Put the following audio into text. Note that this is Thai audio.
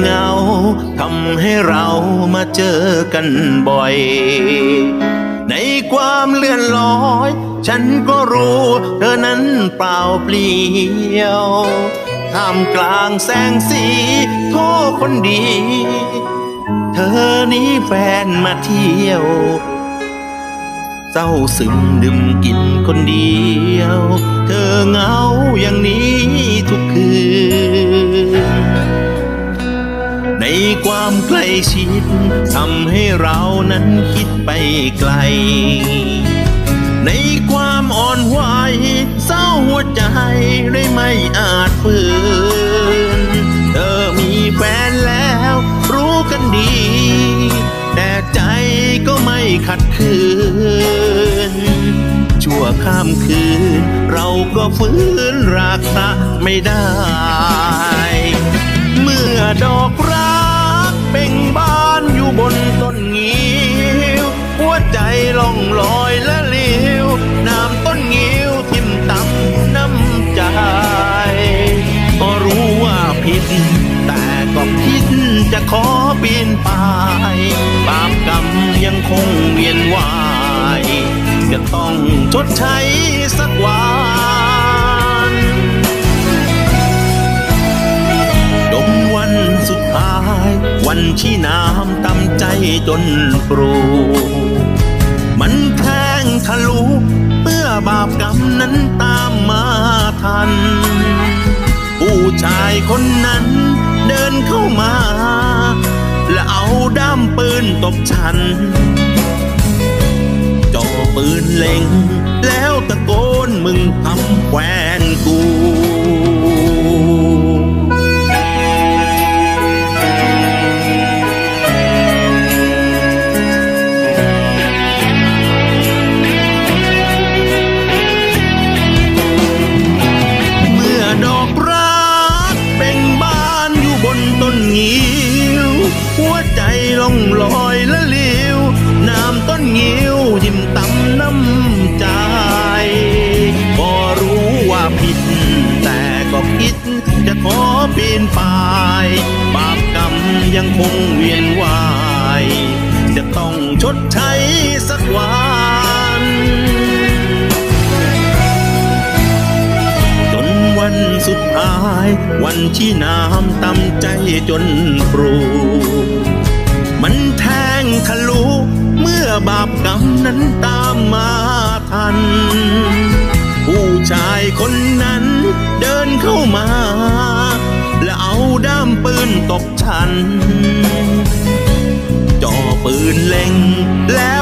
เงาทำให้เรามาเจอกันบ่อย ในความเลื่อนลอย ฉันก็รู้เธอนั้นเปล่าเปลี่ยวท่ามกลางแสงสีโทษคนดี เธอนี้แฟนมาเที่ยว เศร้าซึมดื่มกินคนเดียว เธอเหงาอย่างนี้ ความใกล้ชิดทำให้เรานั้นคิดไปไกล ในความอ่อนไหวเศร้าหัวใจเลยไม่อาจฝืน เธอมีแฟนแล้วรู้กันดี แต่ใจก็ไม่ขัดขืน ชั่วข้ามคืน เราก็ฟื้นรักษาไม่ได้ เมื่อดอกรัก ขอปีนป่ายบาปกรรมยังคงเวียนวายจะต้องชดใช้สักวันจนวันสุดท้าย วันที่น้ำตำใจจนปรูมันแทงทะลุเมื่อบาปกรรมนั้นตามมาทัน ผู้ชายคนนั้นเดินเข้ามา ปืนตบฉันจ่อปืนเล็ง แล้วตะโกนมึงทำแคว หัวใจล่องลอยและเลี้ยวน้ำต้นงิ้วยิ้มต่ำน้ำใจก็รู้ว่าผิด แต่ก็คิดจะขอปีนป่ายบาปกรรมยังคงเวียน สุดท้าย วันที่น้ำตำใจจนปรูมันแทงทะลุเมื่อบาปกรรมนั้นตามมาทัน ผู้ชายคนนั้นเดินเข้ามา และเอาด้ามปืนตบฉัน จ่อปืนเล็งแล้ว